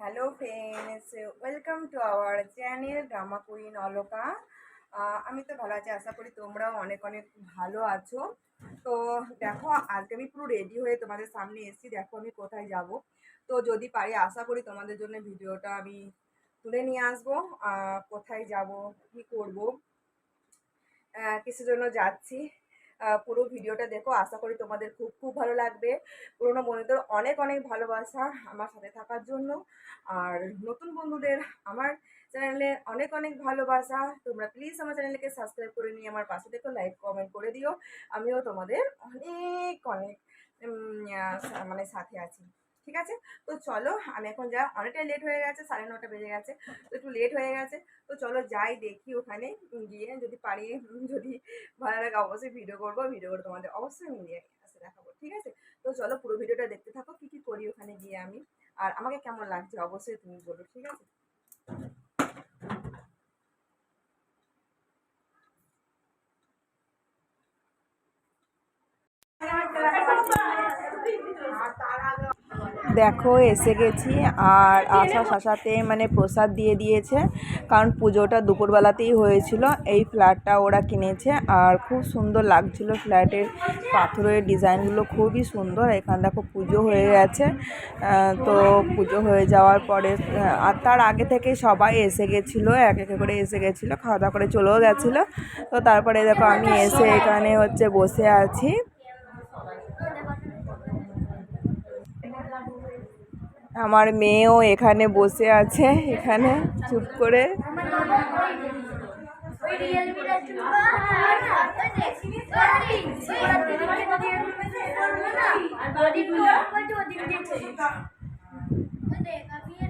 Hello friends welcome to our channel drama queen Alka আমি তো ভালো আছি, আশা করি তোমরাও অনেক অনেক ভালো আছো। তো দেখো, আজকে আমি পুরো রেডি হয়ে তোমাদের সামনে এসেছি। দেখো আমি কোথায় যাব। তো যদি পারি, আশা করি তোমাদের জন্য ভিডিওটা আমি তুলে নিয়ে আসব। কোথায় যাব, কি করব কিসের জন্য যাচ্ছি। পুরো ভিডিওটা দেখো, আশা করি তোমাদের খুব খুব ভালো লাগবে। পুরোনো বন্ধুদের অনেক অনেক ভালোবাসা আমার সাথে থাকার জন্য। আর নতুন বন্ধুদের আমার চ্যানেলে অনেক অনেক ভালোবাসা। তোমরা প্লিজ আমার চ্যানেলকে সাবস্ক্রাইব করে নিয়ে আমার পাশে দেখো লাইক কমেন্ট করে দিও। আমিও তোমাদের অনেক অনেক মানে সাথে আছি। ঠিক আছে? তো চলো, আমি এখন যা, অনেকটাই লেট হয়ে গেছে, সাড়ে নটা বেজে গেছে, তো একটু লেট হয়ে গেছে। তো চলো যাই, দেখি ওখানে গিয়ে যদি পারি যদি ভালো লাগে, অবশ্যই ভিডিও করব ভিডিও করে তোমাদের অবশ্যই আমি নিয়ে দেখাবো, ঠিক আছে? তো চলো, পুরো ভিডিওটা দেখতে থাকো, কী কী করি ওখানে গিয়ে আমি। আর আমাকে কেমন লাগছে, অবশ্যই তুমি বলো, ঠিক আছে? দেখো, এসে গেছি আর আশা শাসাতে মানে প্রসাদ দিয়ে দিয়েছে। কারণ পুজোটা দুপুরবেলাতেই হয়েছিল, এই ফ্ল্যাটটা ওরা কিনেছে আর খুব সুন্দর লাগছিল ফ্ল্যাটের পাথরের ডিজাইনগুলো খুবই সুন্দর। এখানে দেখো পুজো হয়ে গেছে তো পুজো হয়ে যাওয়ার পরে আর তার আগে থেকে সবাই এসে গেছিল, এক এক করে এসে গেছিল, খাওয়া দাওয়া করে চলেও গেছিল। তো তারপরে দেখো আমি এসে এখানে হচ্ছে বসে আছি। আমার মেয়েও এখানে বসে আছে এখানে চুপ করে।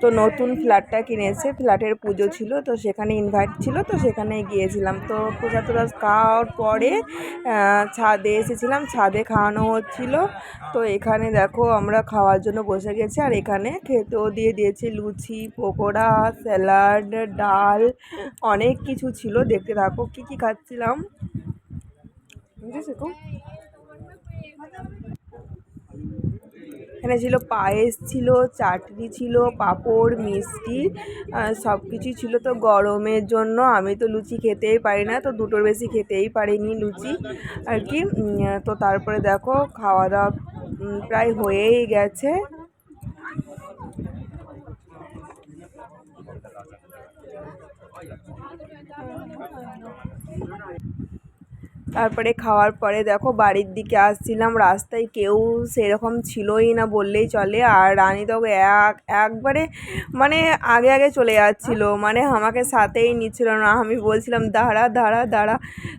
তো নতুন ফ্ল্যাটটা কিনেছে, ফ্ল্যাটের পুজো ছিল, তো সেখানে ইনভাইট ছিল, তো সেখানে গিয়েছিলাম। তো পূজা টসাদ খাওয়ার পরে ছাদে এসেছিলাম, ছাদে খাওয়ানো হচ্ছিল। তো এখানে দেখো আমরা খাওয়ার জন্য বসে গেছি, আর এখানে খেতেও দিয়ে দিয়েছি লুচি, পকোড়া, স্যালাড, ডাল, অনেক কিছু ছিল। দেখতে থাকো, কী কী খাচ্ছিলাম। বুঝেছ তো এখানে ছিল পায়েস ছিল, চাটনি ছিল, পাঁপড়, মিষ্টি সব কিছুই ছিল তো গরমের জন্য। আমি তো লুচি খেতেই পারি না, তো দুটোর বেশি খেতেই পারিনি লুচি আর কি। তো তারপরে দেখো খাওয়া দাওয়া প্রায় হয়েই গেছে। তারপরে খাওয়ার পরে দেখো বাড়ির দিকে আসছিলাম রাস্তায় কেউ সেরকম ছিলই না বললেই চলে। আর রানী তো এক একবারে মানে আগে আগে চলে যাচ্ছিল মানে আমাকে সাথেই নিচ্ছিল না। আমি বলছিলাম দাঁড়া দাঁড়া দাঁড়া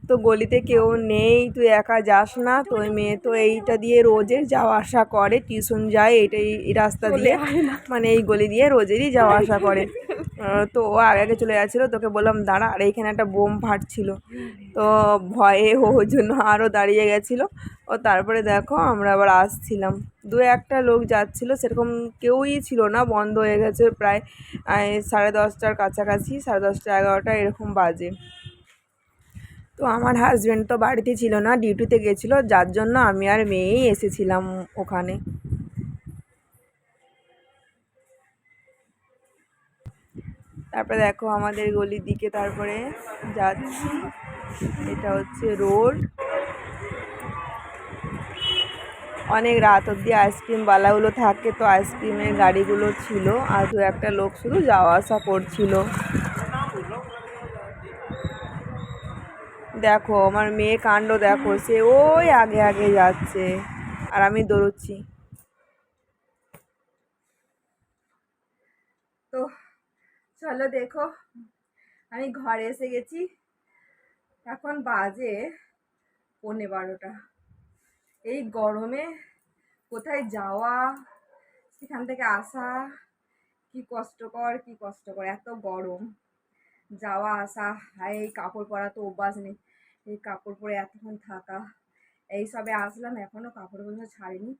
তো গলিতে কেউ নেই তুই একা যাস না। তো মেয়ে তো এইটা দিয়ে রোজে যাওয়া আসা করে টিউশন যায় এইটাই এই রাস্তা দিয়ে। মানে এই গলি দিয়ে রোজেরই যাওয়া আসা করে। তো ও আগে আগে চলে যাচ্ছিল, তোকে বললাম, দাঁড়া, আর এইখানে একটা বোম ফাটছিল। তো ভয়ে ও জন্য আরও দাঁড়িয়ে গেছিল। ও তারপরে দেখো, আমরা আবার আসছিলাম। দু একটা লোক যাচ্ছিল, সেরকম কেউই ছিল না, বন্ধ হয়ে গেছে প্রায় সাড়ে দশটার কাছাকাছি, সাড়ে দশটা এগারোটা এরকম বাজে। তো আমার হাজব্যান্ড তো বাড়িতে ছিল না ডিউটিতে গেছিল, যার জন্য আমি আর মেয়েই এসেছিলাম ওখানে। তারপরে দেখো আমাদের গলির দিকে তারপরে যাচ্ছি। এটা হচ্ছে রোড। অনেক রাত অবধি আইসক্রিমওয়ালাগুলো থাকে, তো আইসক্রিমের গাড়িগুলো ছিল আর দু একটা লোক শুধু যাওয়া আসা করছিল। দেখো, আমার মেয়ে কাণ্ড দেখো, সে ওই আগে আগে যাচ্ছে। আর আমি দৌড়চ্ছি। তো চলো দেখো। আমি ঘরে এসে গেছি। এখন বাজে পৌনে বারোটা। এই গরমে কোথায় যাওয়া, সেখান থেকে আসা, কি কষ্টকর কি কষ্টকর, এত গরম। যাওয়া, আসা এই কাপড় পরা তো অভ্যাস নেই। এই কাপড় পরে এতক্ষণ থাকা। এই সবে আসলাম এখনও কাপড়গুলো ছাড়িনি।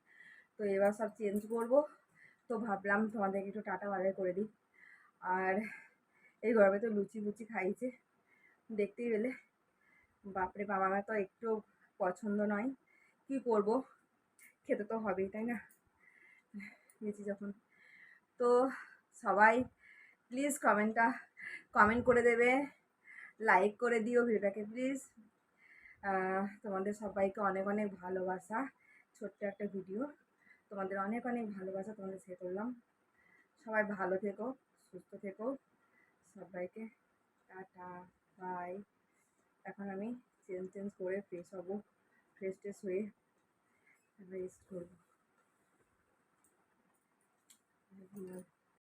তো এবার সব চেঞ্জ করব। তো ভাবলাম তোমাদেরকে একটু টাটা বাজার করে দিই। আর এই গরমে তো লুচি লুচি খাইছে, দেখতেই পেলে। বাপরে বাবা মা তো একটু পছন্দ নয়। কি করব? খেতে তো হবেই, তাই না? গেছি যখন। তো সবাই প্লিজ কমেন্টটা কমেন্ট করে দেবে। লাইক করে দিও ভিডিওটাকে প্লিজ তোমাদের সবাইকে অনেক অনেক ভালোবাসা। ছোট্ট একটা ভিডিও তোমাদের অনেক অনেক ভালোবাসা তোমাদের শেয়ার করলাম। সবাই ভালো থেকো। সুস্থ থেকো। সবাইকে টাটা বাই এখন আমি চেঞ্জ চেঞ্জ করে ফ্রেশ হব ফ্রেশ ট্রেশ হয়ে রেস্ট করব।